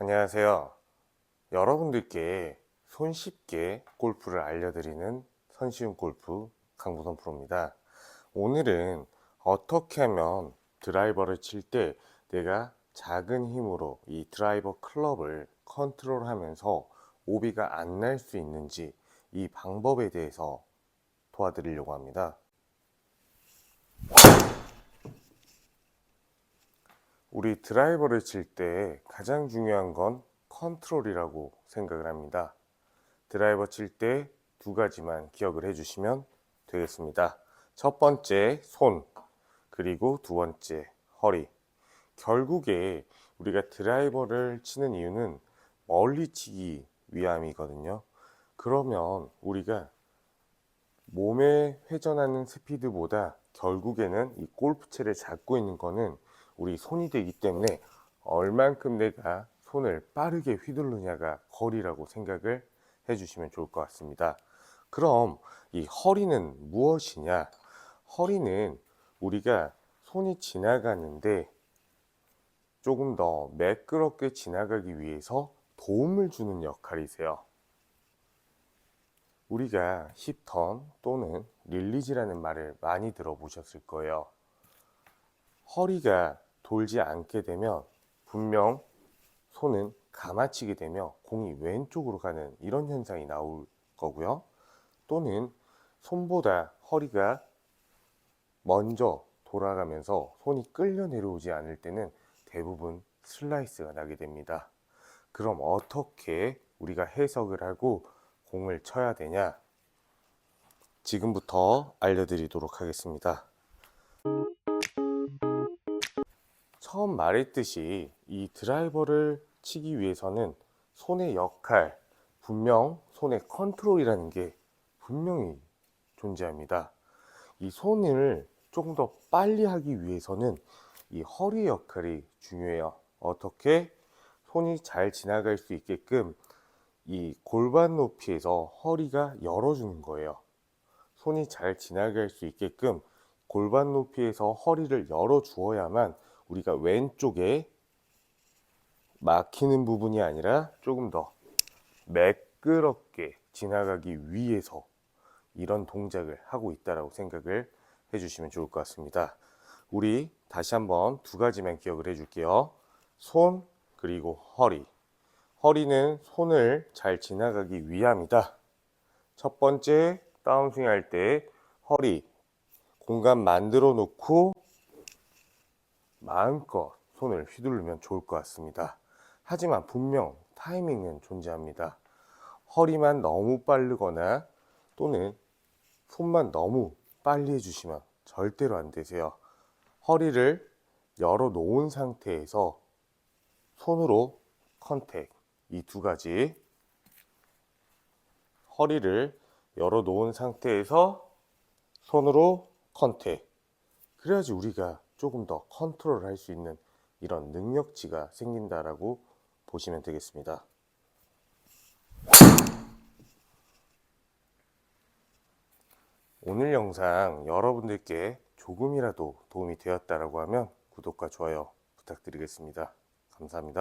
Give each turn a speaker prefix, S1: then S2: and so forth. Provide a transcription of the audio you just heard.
S1: 안녕하세요. 여러분들께 손쉽게 골프를 알려드리는 선시훈 골프 강부선 프로입니다. 오늘은 어떻게 하면 드라이버를 칠 때 내가 작은 힘으로 이 드라이버 클럽을 컨트롤 하면서 오비가 안 날 수 있는지 이 방법에 대해서 도와드리려고 합니다. 우리 드라이버를 칠 때 가장 중요한 건 컨트롤이라고 생각을 합니다. 드라이버 칠 때 두 가지만 기억을 해주시면 되겠습니다. 첫 번째 손, 그리고 두 번째 허리. 결국에 우리가 드라이버를 치는 이유는 멀리 치기 위함이거든요. 그러면 우리가 몸에 회전하는 스피드보다 결국에는 이 골프채를 잡고 있는 거는 우리 손이 되기 때문에 얼만큼 내가 손을 빠르게 휘두르냐가 거리라고 생각을 해주시면 좋을 것 같습니다. 그럼 이 허리는 무엇이냐? 허리는 우리가 손이 지나가는데 조금 더 매끄럽게 지나가기 위해서 도움을 주는 역할이세요. 우리가 힙턴 또는 릴리즈라는 말을 많이 들어보셨을 거예요. 허리가 돌지 않게 되면 분명 손은 감아치게 되며 공이 왼쪽으로 가는 이런 현상이 나올 거고요. 또는 손보다 허리가 먼저 돌아가면서 손이 끌려 내려오지 않을 때는 대부분 슬라이스가 나게 됩니다. 그럼 어떻게 우리가 해석을 하고 공을 쳐야 되냐? 지금부터 알려드리도록 하겠습니다. 처음 말했듯이 이 드라이버를 치기 위해서는 손의 역할, 분명 손의 컨트롤이라는 게 분명히 존재합니다. 이 손을 조금 더 빨리 하기 위해서는 이 허리 역할이 중요해요. 어떻게 손이 잘 지나갈 수 있게끔 이 골반 높이에서 허리가 열어주는 거예요. 손이 잘 지나갈 수 있게끔 골반 높이에서 허리를 열어 주어야만 우리가 왼쪽에 막히는 부분이 아니라 조금 더 매끄럽게 지나가기 위해서 이런 동작을 하고 있다라고 생각을 해주시면 좋을 것 같습니다. 우리 다시 한번 두 가지만 기억을 해줄게요. 손 그리고 허리. 허리는 손을 잘 지나가기 위함이다. 첫 번째 다운스윙 할 때 허리 공간 만들어 놓고 마음껏 손을 휘두르면 좋을 것 같습니다. 하지만 분명 타이밍은 존재합니다. 허리만 너무 빠르거나 또는 손만 너무 빨리 해주시면 절대로 안 되세요. 허리를 열어 놓은 상태에서 손으로 컨택 이 두 가지 허리를 열어 놓은 상태에서 손으로 컨택 그래야지 우리가 조금 더 컨트롤 할 수 있는 이런 능력치가 생긴다라고 보시면 되겠습니다. 오늘 영상 여러분들께 조금이라도 도움이 되었다라고 하면 구독과 좋아요 부탁드리겠습니다. 감사합니다.